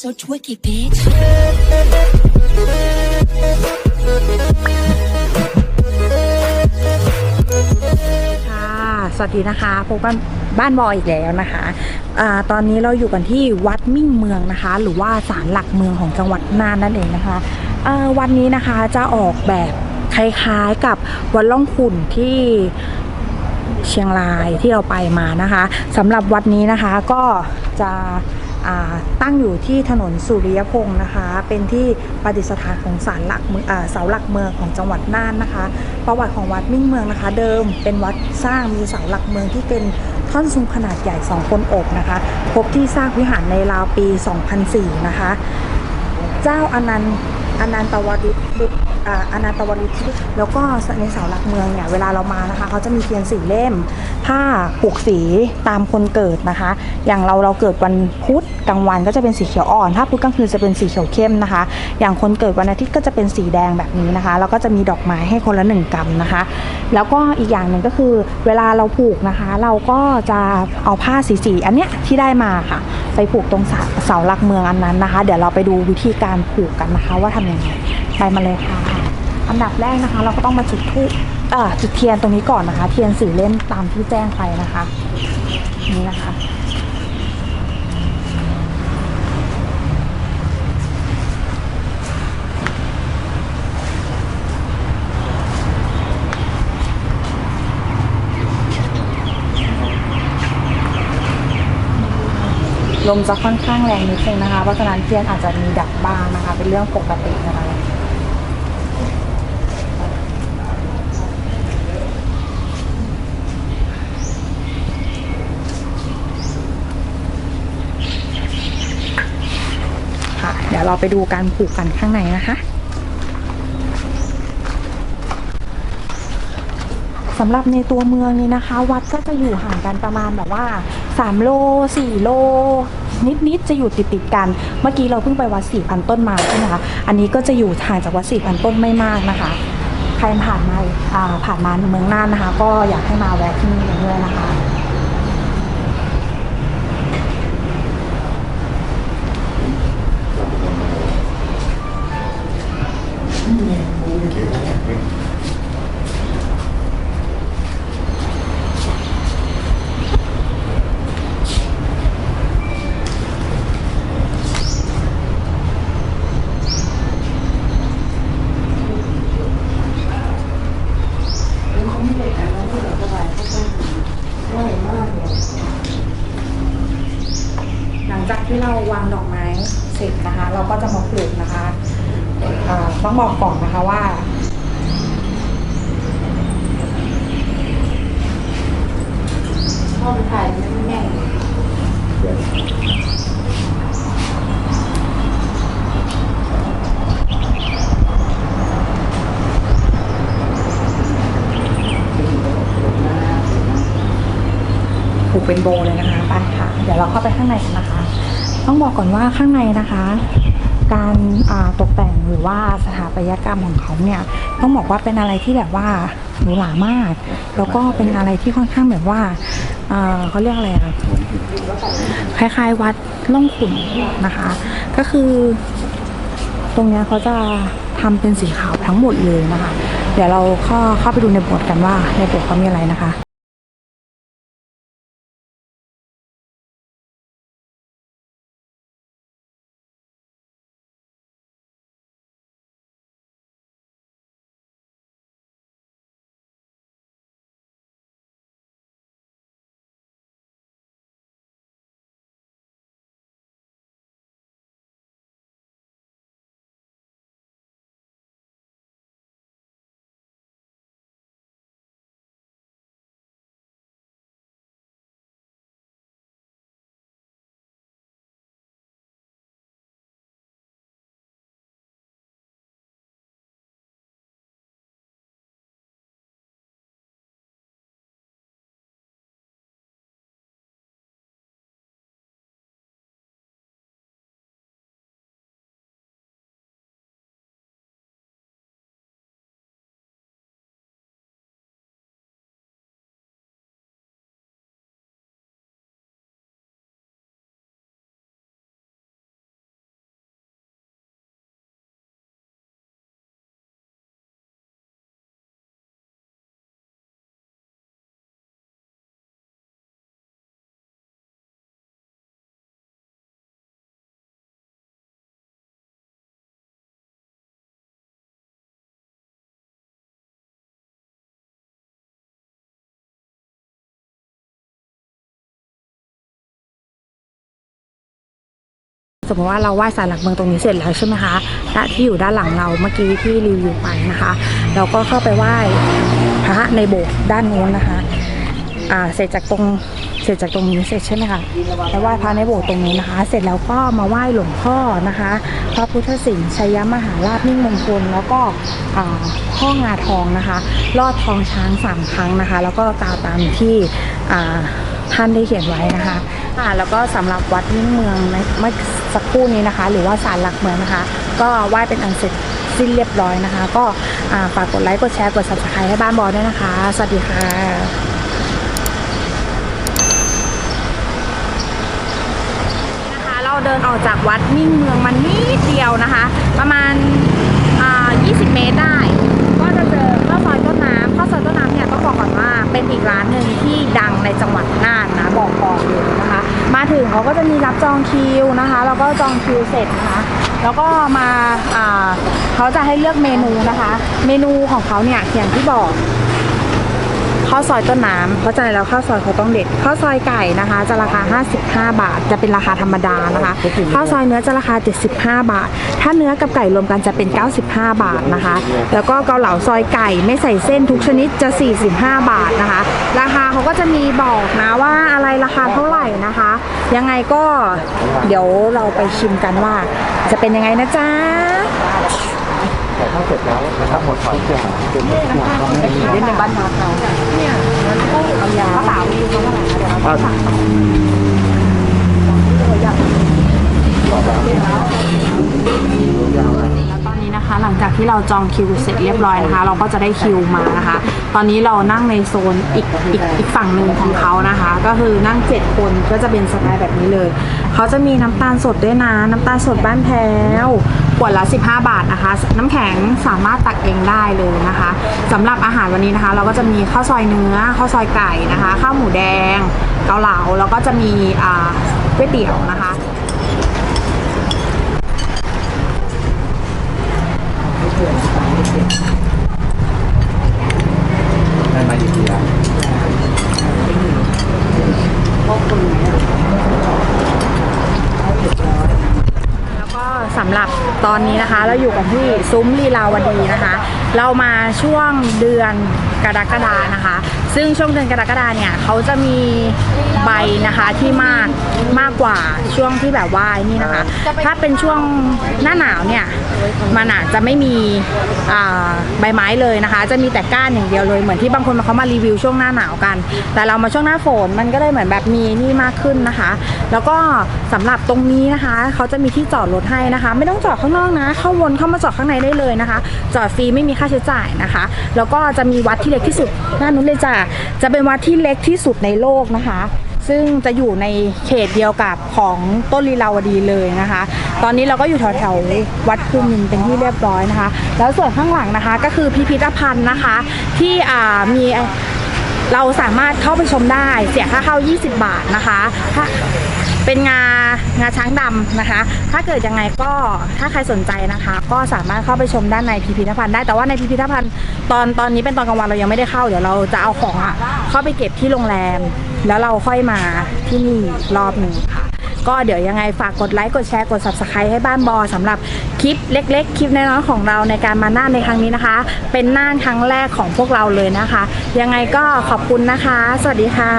So twicky, bitch. ค่ะ สวัสดีนะคะพบกันบ้านบอยอีกแล้วนะคะอาตอนนี้เราอยู่กันที่วัดมิ่งเมืองนะคะ หรือว่าศาลหลักเมืองของจังหวัดน่านนั่นเองนะคะอ่าวันนี้นะคะจะออกแบบคล้ายๆกับวัดล่องขุ่นที่เชียงรายที่เราไปมานะคะสำหรับวัดนี้นะคะก็จะ ตั้งอยู่ที่ถนนสุริยพงศ์นะคะ เป็นที่ประดิษฐานของศาลหลักเมืองอ่าเสาหลักเมืองของจังหวัดน่านนะคะ ประวัติของวัดมิ่งเมืองนะคะ เดิมเป็นวัดสร้างมีเสาหลักเมืองที่เป็นท่อนซุงขนาดใหญ่2คนโอบนะคะ พบที่สร้างวิหารในราวปี 2004 นะคะ เจ้าอนันต์อนันตวริต อ่าตวริตแล้วก็ในเสาหลักเมืองเนี่ยเวลาเรามานะคะเขาจะมีเทียนสีเล่ม ผ้าผูกสีตามคนเกิดนะคะ อย่างเราเราเกิดวันพุธกลางวันก็จะเป็นสีเขียวอ่อน ถ้าพุธกลางคืนจะเป็นสีเขียวเข้มนะคะ อย่างคนเกิดวันอาทิตย์ก็จะเป็นสีแดงแบบนี้นะคะ แล้วก็จะมีดอกไม้ให้คนละหนึ่งกำนะคะ แล้วก็อีกอย่างหนึ่งก็คือเวลาเราผูกนะคะ เราก็จะเอาผ้าสีสีอันเนี้ยที่ได้มาค่ะ ไปผูกตรงเสาเสาหลักเมืองอันนั้นนะคะ เดี๋ยวเราไปดูวิธีการผูกกันนะคะ ว่าทำยังไงไปมาเลยค่ะ อันดับแรกนะคะ เราก็ต้องมาจุดธูปเอ่จุดเทียนตรงนี้ก่อนนะคะ เทียนสีเล่มตามที่แจ้งไปนะคะ นี่นะคะลมจะค่อนข้างแรงนิดนึงนะคะ เพราะฉะนั้นเทียนอาจจะมีดับบ้างนะคะ เป็นเรื่องปกตินะคะ ค่ะ เราไปดูการผูกกันข้างในนะคะสำหรับในตัวเมืองนี้นะคะ วัดก็จะอยู่ห่างกันประมาณแบบว่า 3 โล 4 โล นิดๆจะอยู่ติดๆกัน เมื่อกี้เราเพิ่งไปวัด 4,000 ต้นมาใช่ไหมคะอันนี้ก็จะอยู่ห่างจากวัด 4,000 ต้นไม่มากนะคะ ใครผ่านมาอ่าผ่านมาเมืองน่านนะคะ ก็อยากให้มาแวะที่นี่ด้วยนะคะ หลังจากที่เราวางดอกไม้เสร็จนะคะ เราก็จะมาปลูกนะคะเอ่อต้องบอกก่อนนะคะว่า เข้าไปถ่ายไม่แน่น ปลูกเป็นโบเลยนะคะไปค่ะ เดี๋ยวเราเข้าไปข้างในกันนะคะ ต้องบอกก่อนว่าข้างในนะคะ การตกแต่งหรือว่าสถาปัตยกรรมของเขาเนี่ยต้องบอกว่าเป็นอะไรที่แบบว่าหรูหรามาก แล้วก็เป็นอะไรที่ค่อนข้างแบบว่าเขาเรียกอะไรอะคล้ายๆ วัดล่องขุนนะคะ ก็คือ ตรงเนี้ยเขาจะทำเป็นสีขาวทั้งหมดเลยนะคะ เดี๋ยวเราเข้าเข้าไปดูในโบสถ์กันว่าในโบสถ์เขามีอะไรนะคะ สมมติว่าเราไหว้ศาลหลักเมืองตรงนี้เสร็จแล้วใช่ไหมคะและที่อยู่ด้านหลังเราเมื่อกี้ที่รีวิวไปนะคะ เราก็เข้าไปไหว้พระในโบสถ์ด้านนู้นนะคะอ่าเสร็จจากตรงเสร็จจากตรงนี้เสร็จใช่ไหมคะไปไหว้พระในโบสถ์ตรงนี้นะคะ เสร็จแล้วก็มาไหว้หลวงพ่อนะคะ พระพุทธสิงห์ชัยมหาราชนิ่งมงคลแล้วก็อ่าพ่องาทองนะคะลอดทองช้างสามครั้งนะคะ แล้วก็กล่าวตามที่อ่าท่านได้เขียนไว้นะคะ อ่าแล้วก็สำหรับวัดนิ่งเมืองในเมื่อสักครู่นี้นะคะ หรือว่าศาลหลักเมืองนะคะ ก็ไหว้เป็นอันเสร็จสิ้นเรียบร้อยนะคะ ก็ฝากกดไลค์กดแชร์กด subscribe ให้บ้านบอลด้วยนะคะ สวัสดีค่ะนะคะเราเดินออกจากวัดมิ่งเมืองมันนิดเดียวนะคะ ประมาณ 20 เมตรได้ ต้นน้ำเนี่ยต้องบอกก่อนว่าเป็นอีกร้านหนึ่งที่ดังในจังหวัดน่านนะบอกก่อนเลยนะคะ มาถึงเขาก็จะมีรับจองคิวนะคะแล้วก็จองคิวเสร็จนะคะ แล้วก็มาเขาจะให้เลือกเมนูนะคะ เมนูของเขาเนี่ยอย่างที่บอก ข้าวซอยต้นน้ำเพราะฉะนั้นแล้วข้าวซอยเขาต้องเด็ดข้าวซอยไก่นะคะ จะราคา 55 บาท จะเป็นราคาธรรมดานะคะข้าวซอยเนื้อจะราคา 75 บาท ถ้าเนื้อกับไก่รวมกันจะเป็น 95 บาทนะคะ แล้วก็เกาเหลาซอยไก่ไม่ใส่เส้นทุกชนิดจะ 45 บาทนะคะ ราคาเขาก็จะมีบอกนะว่าอะไรราคาเท่าไหร่นะคะ ยังไงก็เดี๋ยวเราไปชิมกันว่า จะเป็นยังไงนะจ๊ะแต่ ถ้าเสร็จแล้วนะครับหมดทุกอย่างเป็นทุกอย่างก็ไม่มีเล่นในบ้านพักเราเนี่ยเอายาข้าวสาวมีเขาเท่าไหร่เดี๋ยวเราสั่งแล้วตอนนี้ นะคะ หลังจากที่เราจองคิวเสร็จเรียบร้อยนะคะ เราก็จะได้คิวมานะคะ ตอนนี้เรานั่งในโซนอีกอีกอีกฝั่งหนึ่งของเขานะคะ ก็คือนั่งเจ็ดคนก็จะเป็นสไตล์แบบนี้เลยเขาจะมีน้ำตาลสดด้วยนะ น้ำตาลสดบ้านแพ้วขวดละ 15 บาทนะคะ น้ำแข็งสามารถตักเองได้เลยนะคะสำหรับอาหารวันนี้นะคะ เราก็จะมีข้าวซอยเนื้อข้าวซอยไก่นะคะ ข้าวหมูแดงเกาเหลาแล้วก็จะมีก๋วยเตี๋ยวนะคะ ได้มาอีกทีแล้วแล้วก็สำหรับตอนนี้นะคะ เราอยู่กันที่ซุ้มลีลาวดีนะคะ เรามาช่วงเดือนกรกฎานะคะ ซึ่งช่วงเดือนกรกฎาเนี่ยเขาจะมีใบนะคะที่มากมากกว่าช่วงที่แบบว่านี่นะคะ ถ้าเป็นช่วงหน้าหนาวเนี่ยมันอาจจะไม่มีอ่าใบไม้เลยนะคะ จะมีแต่ก้านอย่างเดียวเลยเหมือนที่บางคนเขามารีวิวช่วงหน้าหนาวกัน แต่เรามาช่วงหน้าฝนมันก็เลยเหมือนแบบมีนี่มากขึ้นนะคะ แล้วก็สำหรับตรงนี้นะคะเขาจะมีที่จอดรถให้นะคะ ไม่ต้องจอดข้างนอกนะ เข้าวนเข้ามาจอดข้างในได้เลยนะคะ จอดฟรีไม่มีค่าใช้จ่ายนะคะ แล้วก็จะมีวัดที่เล็กที่สุดด้านนู้นเลยจ้ะจะเป็นวัดที่เล็กที่สุดในโลกนะคะ ซึ่งจะอยู่ในเขตเดียวกับของต้นลีลาวดีเลยนะคะ ตอนนี้เราก็อยู่แถวๆวัดภูมินเป็นที่เรียบร้อยนะคะ แล้วส่วนข้างหลังนะคะก็คือพิพิธภัณฑ์นะคะที่มี เราสามารถเข้าไปชมได้เสียค่าเข้า 20 บาทนะคะถ้าเป็นงางาช้างดำนะคะ ถ้าเกิดยังไงก็ถ้าใครสนใจนะคะ ก็สามารถเข้าไปชมด้านในพิพิธภัณฑ์ได้แต่ว่าในพิพิธภัณฑ์ตอนตอนนี้เป็นตอนกลางวันเรายังไม่ได้เข้าเดี๋ยวเราจะเอาของอะเข้าไปเก็บที่โรงแรม แล้วเราค่อยมาที่นี่รอบหนึ่งค่ะ ก็เดี๋ยวยังไงฝากกดไลค์กดแชร์กด subscribe ให้บ้านบอสำหรับคลิปเล็ก ๆ คลิปน้อยๆของเราในการมาน่านในครั้งนี้นะคะ เป็นน่านครั้งแรกของพวกเราเลยนะคะ ยังไงก็ขอบคุณนะคะ สวัสดีค่ะ